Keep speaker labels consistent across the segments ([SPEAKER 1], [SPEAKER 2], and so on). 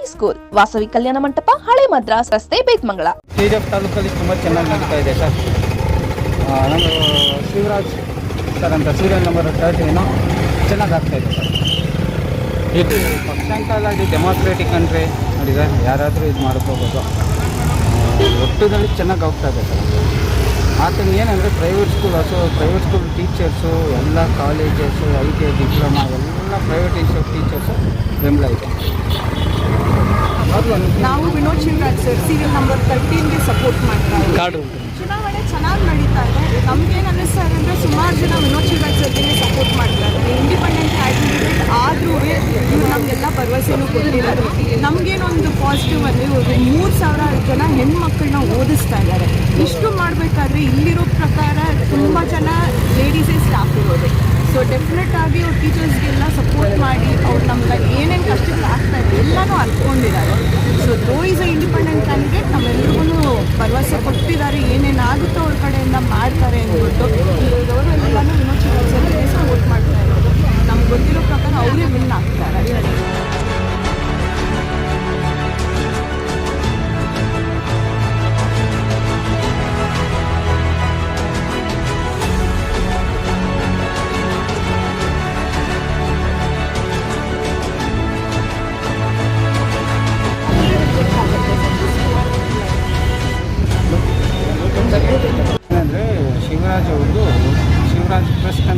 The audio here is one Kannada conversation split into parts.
[SPEAKER 1] pre school Vasavi Kalyana Mantapa ಹಳೆ ಮದ್ರಾಸ್ ರಸ್ತೆ ಬೇತ್ಮಂಗಳ
[SPEAKER 2] ಜಿ ತಾಲೂಕಲ್ಲಿ ತುಂಬ ಚೆನ್ನಾಗಿ ನಡೀತಾ ಇದೆ ಸರ್ ನಾನು ಶಿವರಾಜ್ ಸರ್ ಅಂತ ಸೀರಿಯಲ್ ನಂಬರ್ ತರ್ಟೀನು ಚೆನ್ನಾಗಿ ಆಗ್ತಾ ಇದೆ ಸರ್. ಇದು ಪಕ್ಷಾಂತರಾಗಿ ಡೆಮಾಕ್ರೆಟಿಕ್ ಕಂಟ್ರಿ ನೋಡಿ ಸರ್ ಯಾರಾದರೂ ಇದು ಮಾಡ್ಕೋಬೋದು. ಒಟ್ಟಿನಲ್ಲಿ ಚೆನ್ನಾಗಿ ಹೋಗ್ತಾ ಇದೆ ಸರ್. ಆತನ ಏನಂದರೆ ಪ್ರೈವೇಟ್ ಸ್ಕೂಲ್ ಹಸು ಪ್ರೈವೇಟ್ ಸ್ಕೂಲ್ ಟೀಚರ್ಸು ಎಲ್ಲ colleges I T I diploma ಎಲ್ಲ ಪ್ರೈವೇಟ್ ಇನ್ಸ್ಟಿಟ್ಯೂಟ್ ಟೀಚರ್ಸು ಬೆಂಬಲ ಇದೆ.
[SPEAKER 3] ನಾವು Vinod Shivaraj sir serial number ತರ್ಟೀನ್ಗೆ support ಮಾಡ್ತಾ ಇದ್ದೀವಿ. ಚುನಾವಣೆ ಚೆನ್ನಾಗಿ ನಡೀತಾ ಇದೆ. ನಮ್ಗೇನು ಅನ್ನಿಸ್ತಾ ಇದೆ ಅಂದರೆ ಸುಮಾರು ಜನ ವಿನೋದ್ ಶಿವರಾಜ್ ಸರ್ಗೆ ಸಪೋರ್ಟ್ ಮಾಡ್ತಾರೆ ಇದ್ದಾರೆ. ಇಂಡಿಪೆಂಡೆಂಟ್ ಕ್ಯಾಂಡಿಡೇಟ್ ಆದರೂ ಇವ್ರು ನಮಗೆಲ್ಲ ಭರವಸೆನೂ ಕೊಟ್ಟಿರೋದು ನಮಗೇನೊಂದು ಪಾಸಿಟಿವ್ ಅಲ್ಲಿ ಮೂರು ಸಾವಿರ ಜನ ಹೆಣ್ಮಕ್ಳನ್ನ ಓದಿಸ್ತಾ ಇದ್ದಾರೆ. ಇಷ್ಟು ಇಲ್ಲಿರೋ ಪ್ರಕಾರ ತುಂಬ ಜನ ಲೇಡೀಸೇ ಸ್ಟಾಫ್ ಇರೋದು. ಸೊ ಡೆಫಿನೆಟ್ ಆಗಿ ಅವ್ರ ಟೀಚರ್ಸ್ಗೆಲ್ಲ ಸಪೋರ್ಟ್ ಮಾಡಿ ಅವ್ರು ನಮ್ಗೆ ಏನೇನು ಕಷ್ಟಗಳು ಆಗ್ತಾ ಇದೆ, ಎಲ್ಲನೂ ಅರ್ಕೊಂಡಿದ್ದಾರೆ so though is a independent candidate ನಮ್ಮೆಲ್ರಿಗೂ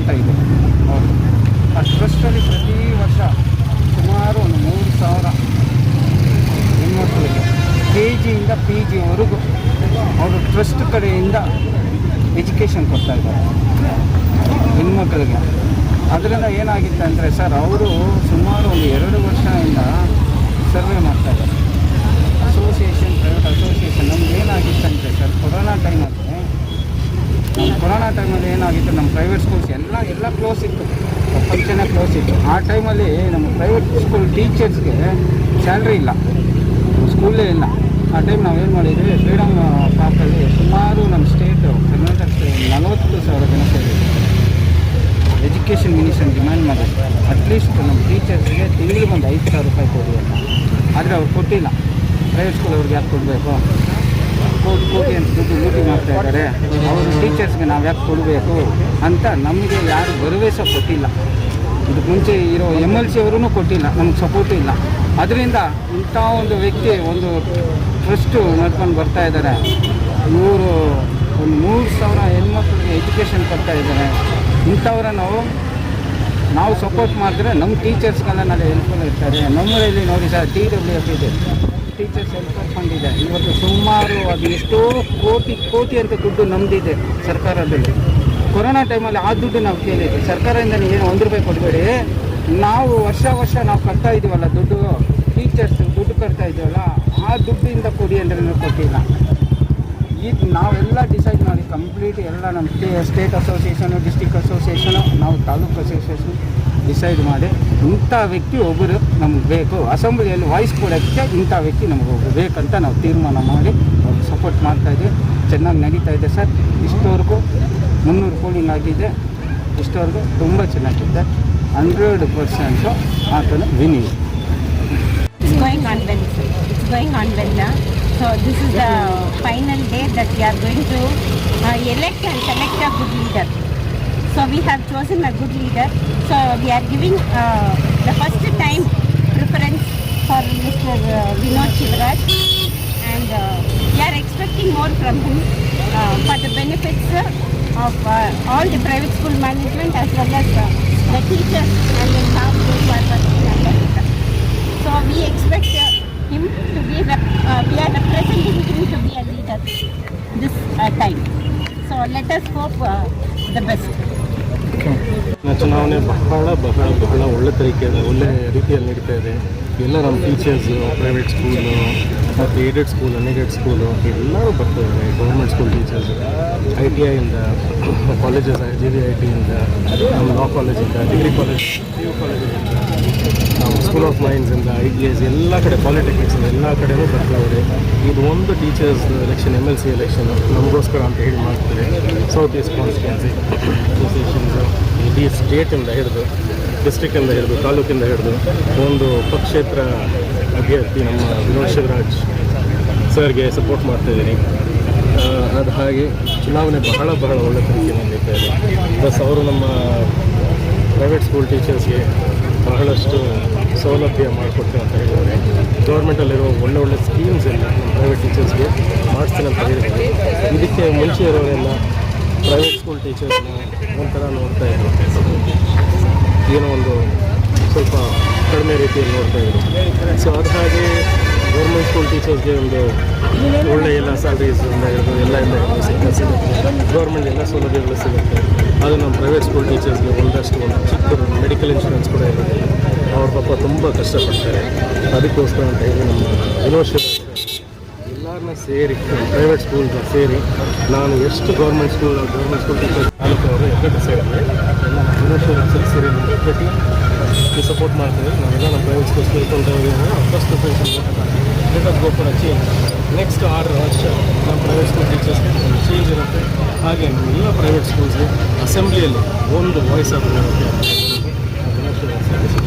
[SPEAKER 2] ಅಂತ ಇದೆ ಟ್ರಸ್ಟಲ್ಲಿ ಪ್ರತಿ ವರ್ಷ ಸುಮಾರು ಒಂದು ಮೂರು ಸಾವಿರ ಹೆಣ್ಮಕ್ಳಿಗೆ ಕೆ ಜಿಯಿಂದ ಪಿ ಜಿವರೆಗೂ ಅವರು ಟ್ರಸ್ಟ್ ಕಡೆಯಿಂದ ಎಜುಕೇಷನ್ ಕೊಡ್ತಾ ಇದ್ದಾರೆ ಹೆಣ್ಮಕ್ಳಿಗೆ ಅದರಿಂದ ಏನಾಗಿತ್ತು ಅಂದರೆ ಸರ್ ಅವರು ಸುಮಾರು ಒಂದು ಎರಡು ವರ್ಷದಿಂದ ಸರ್ವೆ ಮಾಡ್ತಾ ಇದ್ದಾರೆ ಅಸೋಸಿಯೇಷನ್ ಪ್ರೈವೇಟ್ ಅಸೋಸಿಯೇಷನ್ ನಮ್ಗೆ ಏನಾಗಿತ್ತು ಅಂದರೆ ಸರ್ ಕೊರೋನಾ ಟೈಮಲ್ಲಿ ಕೊರೋನಾ ಟೈಮಲ್ಲಿ ಏನಾಗಿತ್ತು, ನಮ್ಮ ಪ್ರೈವೇಟ್ ಸ್ಕೂಲ್ಸ್ ಎಲ್ಲ ಎಲ್ಲ ಕ್ಲೋಸ್ ಇತ್ತು. ಪ್ರಪಂಚನೇ ಕ್ಲೋಸ್ ಇತ್ತು. ಆ ಟೈಮಲ್ಲಿ ನಮ್ಮ ಪ್ರೈವೇಟ್ ಸ್ಕೂಲ್ ಟೀಚರ್ಸ್ಗೆ ಸ್ಯಾಲ್ರಿ ಇಲ್ಲ. ಸ್ಕೂಲೇ ಇಲ್ಲ. ಆ ಟೈಮ್ ನಾವೇನು ಮಾಡಿದ್ವಿ ಫ್ರೀಡಮ್ ಪಾರ್ಕಲ್ಲಿ ಸುಮಾರು ನಮ್ಮ ಸ್ಟೇಟು ಕರ್ನಾಟಕ ನಲವತ್ತು ಸಾವಿರ ಜನ ಸೇರಿ ಎಜುಕೇಷನ್ ಮಿನಿಸ್ಟರ್ ಡಿಮ್ಯಾಂಡ್ ಮಾಡಿದ್ರು. ಅಟ್ಲೀಸ್ಟ್ ನಮ್ಮ ಟೀಚರ್ಸ್ಗೆ ತಿಂಗಳಿಗೆ ಒಂದು ಐದು ಸಾವಿರ ರೂಪಾಯಿ ಕೊಡಿ ಅಂತ. ಆದರೆ ಅವ್ರು ಕೊಟ್ಟಿಲ್ಲ. ಪ್ರೈವೇಟ್ ಸ್ಕೂಲ್ ಅವ್ರಿಗೆ ಯಾಕೆ ಕೊಡಬೇಕು? ಕೋಟಿ ಅಂತ ದುಡ್ಡು ಲೂಟಿ ಮಾಡ್ತಾ ಇದ್ದಾರೆ. ಅವರು ಟೀಚರ್ಸ್ಗೆ ನಾವು ಯಾಕೆ ಕೊಡಬೇಕು ಅಂತ ನಮಗೆ ಯಾರು ಭರವಸೆ ಕೊಟ್ಟಿಲ್ಲ. ಇದಕ್ಕೆ ಮುಂಚೆ ಇರೋ ಎಂ ಎಲ್ ಸಿ ಅವರೂ ಕೊಟ್ಟಿಲ್ಲ, ನಮ್ಗೆ ಸಪೋರ್ಟು ಇಲ್ಲ. ಅದರಿಂದ ಇಂಥ ಒಂದು ವ್ಯಕ್ತಿ ಒಂದು ಟ್ರಸ್ಟು ನಡ್ಕೊಂಡು ಬರ್ತಾ ಇದ್ದಾರೆ ನೂರು, ಒಂದು ಮೂರು ಸಾವಿರ ಹೆಣ್ಮಕ್ಳಿಗೆ ಎಜುಕೇಷನ್ ಕೊಡ್ತಾ ಇದ್ದಾರೆ ಇಂಥವ್ರ ನಾವು ನಾವು ಸಪೋರ್ಟ್ ಮಾಡಿದ್ರೆ ನಮ್ಮ ಟೀಚರ್ಸ್ಗೆಲ್ಲ ನಾಳೆ ಹೆಲ್ಪ್ಫುಲ್ ಇರ್ತಾರೆ. ನಮ್ಮಲ್ಲಿ ನೋಡಿ ಸರ್ ಟಿ ಡಬ್ಲ್ಯೂ ಎಫ್ ಇದೆ. ಟೀಚರ್ಸ್ ಎಲ್ಲ ಫಂಡ್ ಇವತ್ತು ಸುಮಾರು ಅದು ಎಷ್ಟೋ ಕೋಟಿ ಕೋಟಿ ಅಂತ ದುಡ್ಡು ನಮ್ಮದಿದೆ ಸರ್ಕಾರದಲ್ಲಿ. ಕೊರೋನಾ ಟೈಮಲ್ಲಿ ಆ ದುಡ್ಡು ನಾವು ಕೇಳಿದ್ವಿ. ಸರ್ಕಾರದಿಂದ ನೀವೇನು ಒಂದು ರೂಪಾಯಿ ಕೊಡಬೇಡಿ. ನಾವು ವರ್ಷ ವರ್ಷ ನಾವು ಕಟ್ತಾ ಇದ್ದೀವಲ್ಲ ದುಡ್ಡು ಟೀಚರ್ಸ್ ದುಡ್ಡು ಕಟ್ತಾ ಇದ್ದೀವಲ್ಲ ಆ ದುಡ್ಡಿಂದ ಕೊಡಿ ಅಂದರೆ ಕೊಟ್ಟಿಲ್ಲ. ಈಗ ನಾವೆಲ್ಲ ಡಿಸೈಡ್ ಮಾಡಿ ಕಂಪ್ಲೀಟ್ ಎಲ್ಲ ನಮ್ಮ ಸ್ಟೇಟ್ ಅಸೋಸಿಯೇಷನು ಡಿಸ್ಟಿಕ್ ಅಸೋಸಿಯೇಷನು ನಾವು ತಾಲೂಕು ಅಸೋಸಿಯೇಷನ್ ಡಿಸೈಡ್ ಮಾಡಿ ಇಂಥ ವ್ಯಕ್ತಿ ಒಬ್ಬರು ನಮ್ಗೆ ಬೇಕು ಅಸೆಂಬ್ಲಿಯಲ್ಲಿ ವಾಯ್ಸ್ ಕೊಡೋಕ್ಕೆ ಇಂಥ ವ್ಯಕ್ತಿ ನಮಗೆ ಒಬ್ಬರು ಬೇಕಂತ ನಾವು ತೀರ್ಮಾನ ಮಾಡಿ ಅವ್ರಿಗೆ ಸಪೋರ್ಟ್ ಮಾಡ್ತಾಯಿದ್ವಿ ಚೆನ್ನಾಗಿ ನಡೀತಾ ಇದೆ ಸರ್ ಇಷ್ಟವರೆಗೂ ಮುನ್ನೂರು ಪೋಲಿಂಗ್ ಆಗಿದೆ ಇಷ್ಟವರೆಗೂ ತುಂಬ ಚೆನ್ನಾಗಿದೆ ಹಂಡ್ರೆಡ್ ಪರ್ಸೆಂಟು ಆತನ ವಿನಿ
[SPEAKER 4] It's going on well. It's going on well. uh. So this is the final day that we are going to uh, elect and select a good leader. So we have chosen a good leader. So we are giving uh, the first time preference for Mr. Uh, Vinod Shivraj and uh, we are expecting more from him uh, for the benefits uh, of uh, all the private school management as well as uh, the teachers and the staff who are working. So we expect uh, him to be, uh, we are representing him to be a leader this uh, time. So let us hope uh, the best.
[SPEAKER 5] ಚುನಾವಣೆ ಬಹಳ ಬಹಳ ಬಹಳ ಒಳ್ಳೆ ತರೀಕೆ ಒಳ್ಳೆ ರೀತಿಯಲ್ಲಿ ನಡೀತಾ ಇದೆ. ಎಲ್ಲ ನಮ್ಮ ಟೀಚರ್ಸು ಪ್ರೈವೇಟ್ ಸ್ಕೂಲು ಮತ್ತು ಏಡೆಡ್ ಸ್ಕೂಲ್ ಅನ್ಎಡೆಡ್ ಸ್ಕೂಲು ಎಲ್ಲರೂ ಬರ್ತಿದ್ದಾರೆ government school teachers I T ಐಯಿಂದ colleges G V I ಟಿಯಿಂದ ನಮ್ಮ ಲಾ ಕಾಲೇಜಿಂದ ಡಿಗ್ರಿ ಕಾಲೇಜ್ ಪಿ ಯು ಕಾಲೇಜಿಂದ ನಾವು ಸ್ಕೂಲ್ ಆಫ್ ಮೈನ್ಸಿಂದ ಐ ಟಿ ಎಸ್ ಎಲ್ಲ ಕಡೆ ಪಾಲಿಟೆಕ್ನಿಕ್ಸ್ ಎಲ್ಲ ಕಡೆನೂ ಬರ್ತಾವ್ರೆ ಇದು. ಒಂದು teachers election M L C election ನಮಗೋಸ್ಕರ ಅಂತ ಹೇಳಿ ಮಾಡ್ತಾರೆ. ಸೌತ್ ಈಸ್ಟ್ ಕಾನ್ಸ್ಟಿಟ್ಯೂನ್ಸಿ ಅಸೋಸಿಯೇಷನ್ಸು ಇಡೀ ಸ್ಟೇಟಿಂದ ಹಿಡಿದು ಡಿಸ್ಟ್ರಿಕ್ಟಿಂದ ಹಿಡಿದು, ತಾಲೂಕಿಂದ ಹಿಡಿದು, ಒಂದು ಪಕ್ಷೇತ್ರ ಅಭ್ಯರ್ಥಿ ನಮ್ಮ ವಿನೋದ್ ಶಿವರಾಜ್ ಸರ್ಗೆ ಸಪೋರ್ಟ್ ಮಾಡ್ತಾಯಿದ್ದೀನಿ ಅದು ಹಾಗೆ ಚುನಾವಣೆ ಬಹಳ ಬಹಳ ಒಳ್ಳೆ ತನಿಖೆ ನಡೀತಾ ಇದೆ. ಪ್ಲಸ್ ಅವರು ನಮ್ಮ ಪ್ರೈವೇಟ್ ಸ್ಕೂಲ್ ಟೀಚರ್ಸ್ಗೆ ಬಹಳಷ್ಟು ಸೌಲಭ್ಯ ಮಾಡಿಕೊಡ್ತೀನಿ ಅಂತ ಹೇಳಿದ್ದಾರೆ. ಗೌರ್ಮೆಂಟಲ್ಲಿರೋ ಒಳ್ಳೆ ಒಳ್ಳೆ ಸ್ಕೀಮ್ಸ್ ಎಲ್ಲ ಪ್ರೈವೇಟ್ ಟೀಚರ್ಸ್ಗೆ ಮಾಡಿಸ್ತೀನಿ ಅಂತ ಹೇಳಿದ್ದಾರೆ. ಇದಕ್ಕೆ ಮುಂಚೆ ಇರೋರೆಲ್ಲ ಪ್ರೈವೇಟ್ ಸ್ಕೂಲ್ ಟೀಚರ್ಸ್ನ ಒಂಥರ ನೋಡ್ತಾ ಇದ್ರು. ಏನೋ ಒಂದು ಸ್ವಲ್ಪ ಕಡಿಮೆ ರೀತಿಯಲ್ಲಿ ನೋಡ್ತಾ ಇದ್ರು. ಸೊ ಅದು ಹಾಗೆ ಗೌರ್ಮೆಂಟ್ ಸ್ಕೂಲ್ ಟೀಚರ್ಸ್ಗೆ ಒಂದು ಒಳ್ಳೆ ಎಲ್ಲ ಸ್ಯಾಲ್ರೀಸ್ ಹಿಡಿದು ಎಲ್ಲ ಎಲ್ಲ ಸಿಗ್ತಾ ಸಿಗುತ್ತೆ. ಗೌರ್ಮೆಂಟ್ ಎಲ್ಲ ಸೌಲಭ್ಯಗಳು ಸಿಗುತ್ತೆ. ಅದು ನಮ್ಮ ಪ್ರೈವೇಟ್ ಸ್ಕೂಲ್ ಟೀಚರ್ಸ್ಗೆ ಒಂದಷ್ಟು ಒಂದು ಚಿಕ್ಕ ಮೆಡಿಕಲ್ ಇನ್ಶೂರೆನ್ಸ್ ಕೂಡ ಇರುತ್ತೆ ಅವ್ರ ಪಾಪ ತುಂಬ ಕಷ್ಟಪಡ್ತಾರೆ. ಅದಕ್ಕೋಸ್ಕರ ಅಂತ ಹೇಳಿ ನಮ್ಮ ಯೂನಿವರ್ಸಿಟಿ ಎಲ್ಲರನ್ನ ಸೇರಿ ಪ್ರೈವೇಟ್ ಸ್ಕೂಲ್ನ ಸೇರಿ ನಾನು ಎಷ್ಟು government school government school taluk ಅವರು ಎಕ್ಕಟ್ಟು ಸೇರಿದ್ರೆ ಎಲ್ಲ ಯೂನಿವರ್ಸಿಟಿ ಸೇರಿ ಒಕ್ಕಟ್ಟಿ ಸಪೋರ್ಟ್ ಮಾಡ್ತಾರೆ. ನಾವೆಲ್ಲ ನಮ್ಮ ಪ್ರೈವೇಟ್ ಸ್ಕೂಲ್ ಸೇರ್ಕೊಂಡು first preference let of go for a change next ಆರು ವರ್ಷ ನಮ್ಮ ಪ್ರೈವೇಟ್ ಸ್ಕೂಲ್ ಟೀಚರ್ಸ್ ಚೇಂಜ್ ಇರುತ್ತೆ. ಹಾಗೆ ಎಲ್ಲ ಪ್ರೈವೇಟ್ ಸ್ಕೂಲ್ಸ್ಗೆ ಅಸೆಂಬ್ಲಿಯಲ್ಲಿ ಒಂದು ವಾಯ್ಸ್ ಹೆಸರು